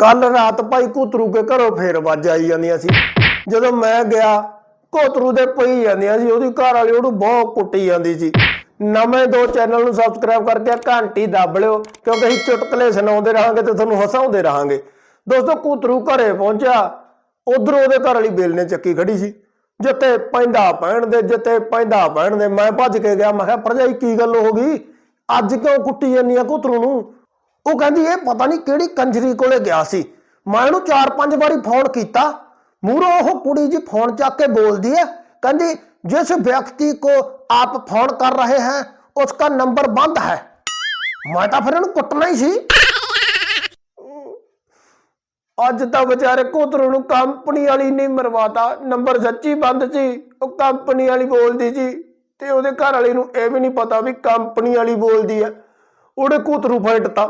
ਕੱਲ ਰਾਤ ਭਾਈ ਕੁਤਰੂ ਕੇ ਘਰੋਂ ਫੇਰ ਵੱਜ ਆਈ ਜਾਂਦੀਆਂ ਸੀ ਜਦੋਂ ਮੈਂ ਗਿਆ, ਕੋਤਰੂ ਦੇ ਪਈ ਜਾਂਦੀਆਂ ਸੀ ਉਹਦੀ ਘਰ ਵਾਲੀ ਉਹਨੂੰ ਬਹੁਤ ਕੁੱਟੀ ਜਾਂਦੀ ਸੀ। ਨਵੇਂ ਦੋ ਚੈਨਲ ਨੂੰ ਸਬਸਕ੍ਰਾਈਬ ਕਰਕੇ ਘੰਟੀ ਦੱਬ ਲਿਓ, ਕਿਉਂਕਿ ਅਸੀਂ ਚੁਟਕਲੇ ਸੁਣਾਉਂਦੇ ਰਹਾਂਗੇ ਤੇ ਤੁਹਾਨੂੰ ਹਸਾਉਂਦੇ ਰਹਾਂਗੇ। ਦੋਸਤੋ, ਕੁਤਰੂ ਘਰੇ ਪਹੁੰਚਿਆ, ਉਧਰ ਉਹਦੇ ਘਰ ਵਾਲੀ ਬੇਲ ਨੇ ਚੱਕੀ ਖੜੀ ਸੀ। ਜਿੱਤੇ ਪੈਂਦਾ ਪੈਣ ਦੇ ਜਿੱਤੇ ਪੈਂਦਾ ਪੈਣ ਦੇ, ਮੈਂ ਭੱਜ ਕੇ ਗਿਆ, ਮੈਂ ਕਿਹਾ, ਭਰਜਾਈ, ਕੀ ਗੱਲ ਹੋ ਗਈ? ਅੱਜ ਕਿਉਂ ਕੁੱਟੀ ਜਾਂਦੀ ਆ ਕੁਤਰੂ ਨੂੰ? ਉਹ ਕਹਿੰਦੀ, ਇਹ ਪਤਾ ਨਹੀਂ ਕਿਹੜੀ ਕੰਜਰੀ ਕੋਲੇ ਗਿਆ ਸੀ। ਮੈਂ ਉਹਨੂੰ ਚਾਰ ਪੰਜ ਵਾਰੀ ਫੋਨ ਕੀਤਾ। ਮੂਹਰੋਂ ਉਹ ਕੁੜੀ ਜੀ ਫੋਨ ਚੱਕ ਕੇ ਬੋਲਦੀ ਹੈ, ਕਹਿੰਦੀ, ਜਿਸ ਵਿਅਕਤੀ ਕੋ ਆਪ ਫੋਨ ਕਰ ਰਹੇ ਹੈ, ਉਸਕਾ ਨੰਬਰ ਬੰਦ ਹੈ। ਮੈਂ ਤਾਂ ਫਿਰ ਇਹਨੂੰ ਕੁੱਟਣਾ ਹੀ ਸੀ। ਅੱਜ ਤਾਂ ਵਿਚਾਰੇ ਕੋਤਰੂ ਨੂੰ ਕੰਪਨੀ ਵਾਲੀ ਨਹੀਂ ਮਰਵਾਤਾ। ਨੰਬਰ ਸੱਚੀ ਬੰਦ ਸੀ। ਉਹ ਕੰਪਨੀ ਵਾਲੀ ਬੋਲਦੀ ਜੀ ਤੇ ਉਹਦੇ ਘਰ ਵਾਲੇ ਨੂੰ ਇਹ ਵੀ ਨਹੀਂ ਪਤਾ ਵੀ ਕੰਪਨੀ ਵਾਲੀ ਬੋਲਦੀ ਹੈ। ਉਹਦੇ ਕੋਤਰੂ ਫੈਂਟਤਾ